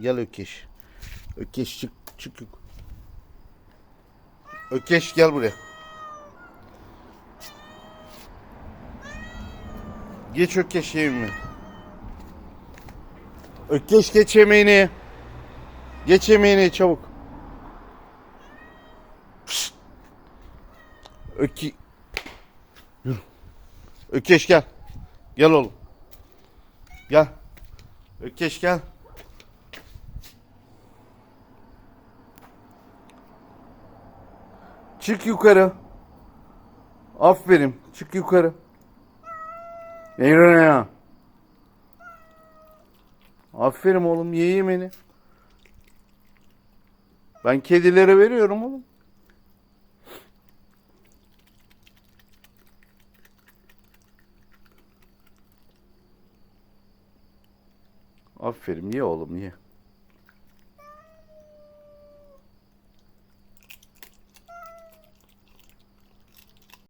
Gel Ökeş. Ökeş çık çık. Ökeş gel buraya. Geç Ökeş yemeğini. Ökeş geç yemeğini. Geç yemeğini çabuk. Pişt. Yürü. Ökeş gel. Gel oğlum. Gel. Ökeş gel. Çık yukarı. Aferin. Çık yukarı. Yürü ya. Aferin oğlum ye yemeni. Ben kedilere veriyorum oğlum. Aferin ye oğlum ye.